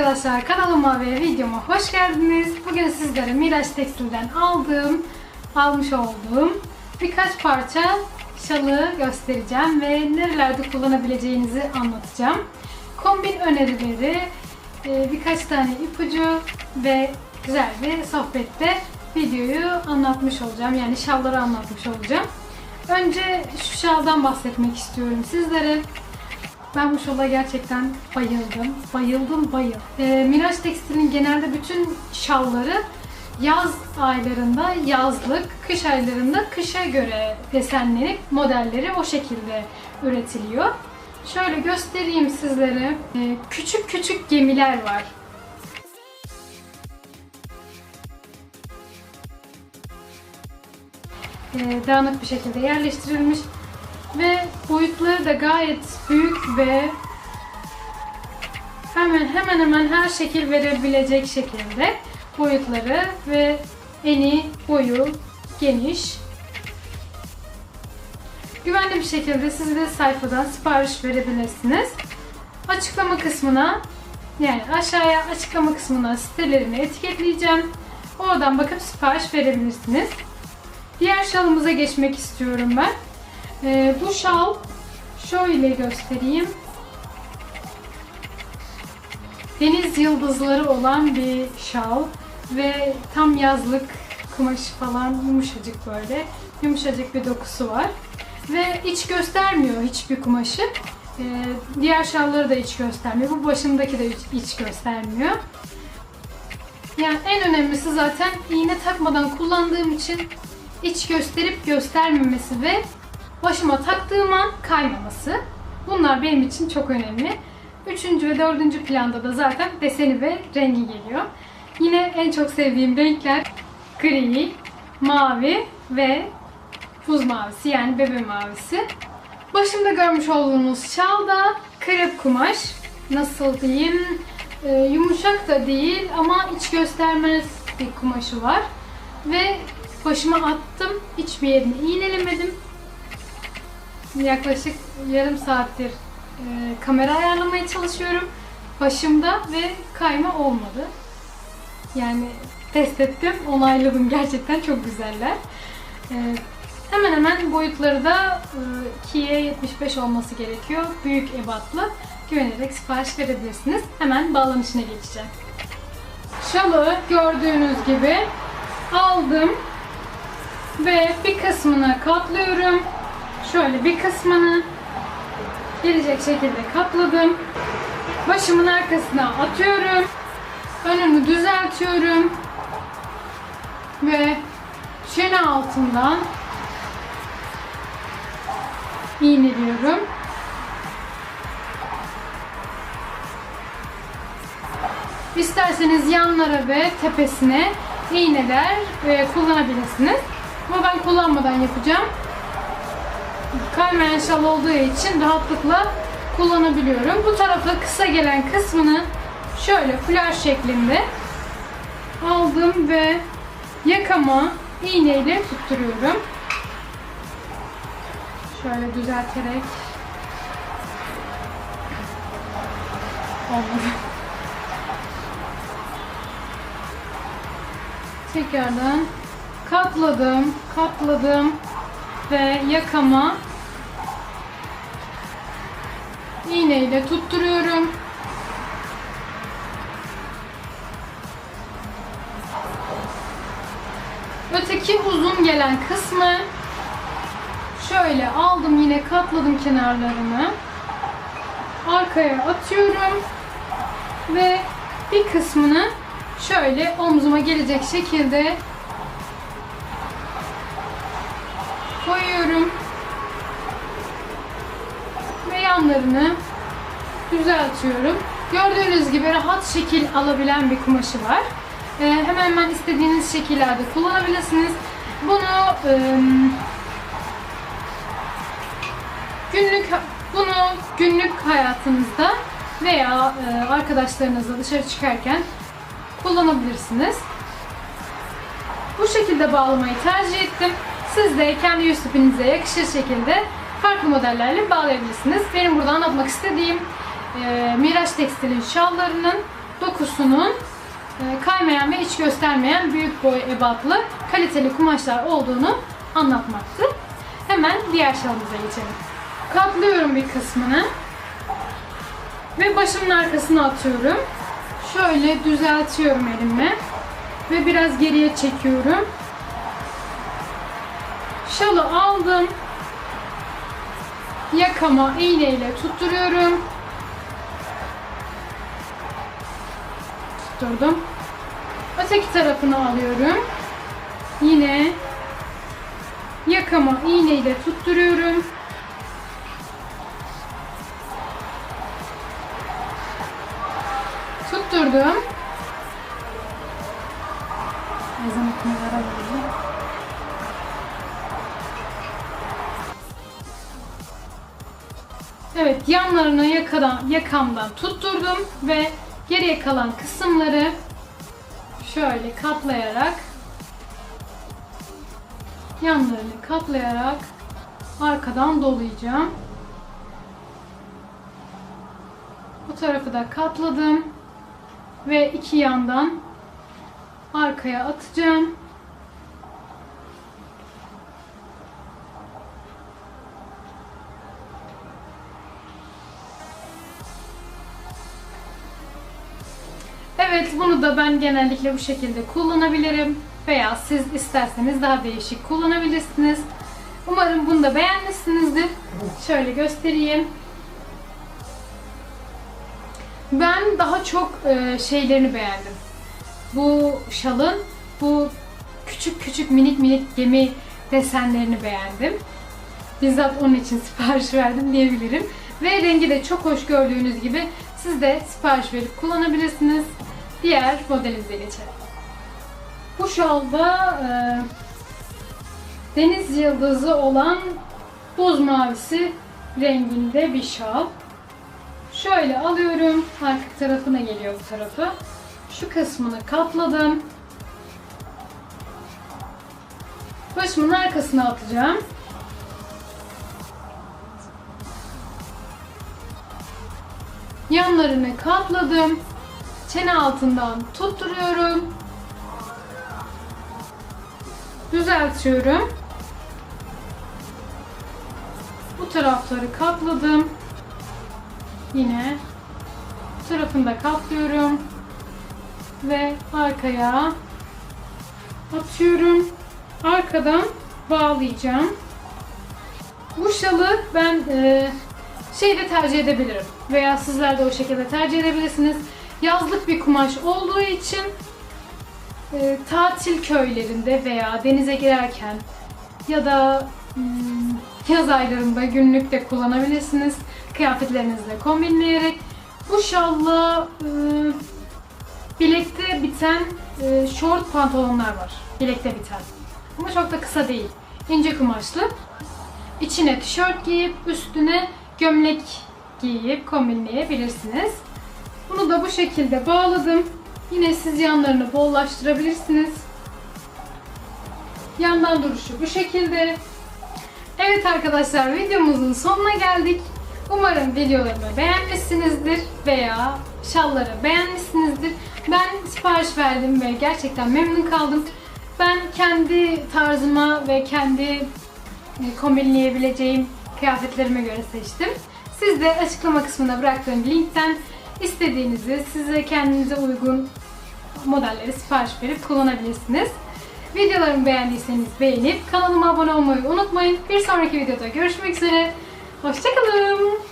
arkadaşlar kanalıma ve videoma hoş geldiniz. Bugün sizlere Miraç Tekstil'den aldığım, almış olduğum birkaç parça şalı göstereceğim ve nerelerde kullanabileceğinizi anlatacağım. Kombin önerileri, e, birkaç tane ipucu ve güzel bir sohbette videoyu anlatmış olacağım. Yani şalları anlatmış olacağım. Önce şu şaldan bahsetmek istiyorum sizlere. Ben bu şala gerçekten bayıldım. Bayıldım bayıldım. Ee, Miraç Tekstil'in genelde bütün şalları yaz aylarında yazlık, kış aylarında kışa göre desenlenip modelleri o şekilde üretiliyor. Şöyle göstereyim sizlere. Ee, küçük küçük gemiler var. Ee, dağınık bir şekilde yerleştirilmiş ve boyutları da gayet büyük ve hemen hemen hemen her şekil verebilecek şekilde boyutları ve eni, boyu geniş. Güvenli bir şekilde siz de sayfadan sipariş verebilirsiniz. Açıklama kısmına yani aşağıya açıklama kısmına sitelerini etiketleyeceğim. Oradan bakıp sipariş verebilirsiniz. Diğer şalımıza geçmek istiyorum ben. Ee, bu şal şöyle göstereyim. Deniz yıldızları olan bir şal ve tam yazlık kumaşı falan yumuşacık böyle. Yumuşacık bir dokusu var. Ve iç göstermiyor hiçbir kumaşı. Ee, diğer şalları da iç göstermiyor. Bu başımdaki de iç, göstermiyor. Yani en önemlisi zaten iğne takmadan kullandığım için iç gösterip göstermemesi ve başıma taktığım an kaymaması. Bunlar benim için çok önemli. Üçüncü ve dördüncü planda da zaten deseni ve rengi geliyor. Yine en çok sevdiğim renkler gri, mavi ve buz mavisi yani bebe mavisi. Başımda görmüş olduğunuz şal da krep kumaş. Nasıl diyeyim? Ee, yumuşak da değil ama iç göstermez bir kumaşı var. Ve başıma attım. Hiçbir yerini iğnelemedim yaklaşık yarım saattir e, kamera ayarlamaya çalışıyorum. Başımda ve kayma olmadı. Yani test ettim, onayladım. Gerçekten çok güzeller. E, hemen hemen boyutları da e, 2'ye 75 olması gerekiyor. Büyük ebatlı. Güvenerek sipariş verebilirsiniz. Hemen bağlanışına geçeceğim. Şalı gördüğünüz gibi aldım ve bir kısmını katlıyorum. Şöyle bir kısmını gelecek şekilde katladım. Başımın arkasına atıyorum. Önünü düzeltiyorum. Ve çene altından iğneliyorum. İsterseniz yanlara ve tepesine iğneler e, kullanabilirsiniz. Ama ben kullanmadan yapacağım kaymayan şal olduğu için rahatlıkla kullanabiliyorum. Bu tarafa kısa gelen kısmını şöyle flör şeklinde aldım ve yakama iğneyle tutturuyorum. Şöyle düzelterek olmadı. Tekrardan katladım, katladım ve yakama iğneyle tutturuyorum. Öteki uzun gelen kısmı şöyle aldım yine katladım kenarlarını. Arkaya atıyorum ve bir kısmını şöyle omzuma gelecek şekilde koyuyorum ve yanlarını düzeltiyorum. Gördüğünüz gibi rahat şekil alabilen bir kumaşı var. Ee, hemen hemen istediğiniz şekillerde kullanabilirsiniz. Bunu e, günlük bunu günlük hayatınızda veya e, arkadaşlarınızla dışarı çıkarken kullanabilirsiniz. Bu şekilde bağlamayı tercih ettim. Siz de kendi yüz tipinize yakışır şekilde farklı modellerle bağlayabilirsiniz. Benim burada anlatmak istediğim e, Miraç Tekstil'in şallarının dokusunun e, kaymayan ve iç göstermeyen büyük boy ebatlı kaliteli kumaşlar olduğunu anlatmaktı. Hemen diğer şalımıza geçelim. Katlıyorum bir kısmını ve başımın arkasına atıyorum. Şöyle düzeltiyorum elimi ve biraz geriye çekiyorum. Şalı aldım. Yakama iğneyle tutturuyorum. Tutturdum. Öteki tarafını alıyorum. Yine yakama iğneyle tutturuyorum. Tutturdum. Evet, yanlarını yakadan, yakamdan tutturdum ve geriye kalan kısımları şöyle katlayarak yanlarını katlayarak arkadan dolayacağım. Bu tarafı da katladım ve iki yandan arkaya atacağım. Evet bunu da ben genellikle bu şekilde kullanabilirim. Veya siz isterseniz daha değişik kullanabilirsiniz. Umarım bunu da beğenmişsinizdir. Şöyle göstereyim. Ben daha çok e, şeylerini beğendim. Bu şalın bu küçük küçük minik minik gemi desenlerini beğendim. Bizzat onun için sipariş verdim diyebilirim. Ve rengi de çok hoş gördüğünüz gibi siz de sipariş verip kullanabilirsiniz. Diğer modelimize geçelim. Bu şalda e, deniz yıldızı olan buz mavisi renginde bir şal. Şöyle alıyorum. Arka tarafına geliyor bu tarafı. Şu kısmını katladım. Başımın arkasına atacağım. Yanlarını katladım. Çene altından tutturuyorum. Düzeltiyorum. Bu tarafları katladım. Yine bu tarafını da katlıyorum. Ve arkaya atıyorum. Arkadan bağlayacağım. Bu şalı ben e, şeyde tercih edebilirim. Veya sizler de o şekilde tercih edebilirsiniz. Yazlık bir kumaş olduğu için e, tatil köylerinde veya denize girerken ya da hmm, yaz aylarında günlük de kullanabilirsiniz. Kıyafetlerinizle kombinleyerek. Bu şalla e, bilekte biten e, short pantolonlar var. Bilekte biten. Ama çok da kısa değil. İnce kumaşlı. İçine tişört giyip üstüne gömlek giyip kombinleyebilirsiniz. Bunu da bu şekilde bağladım. Yine siz yanlarını bollaştırabilirsiniz. Yandan duruşu bu şekilde. Evet arkadaşlar videomuzun sonuna geldik. Umarım videolarımı beğenmişsinizdir veya şalları beğenmişsinizdir. Ben sipariş verdim ve gerçekten memnun kaldım. Ben kendi tarzıma ve kendi e, kombinleyebileceğim kıyafetlerime göre seçtim. Siz de açıklama kısmına bıraktığım linkten istediğinizi size kendinize uygun modelleri sipariş verip kullanabilirsiniz. Videolarımı beğendiyseniz beğenip kanalıma abone olmayı unutmayın. Bir sonraki videoda görüşmek üzere. Hoşçakalın.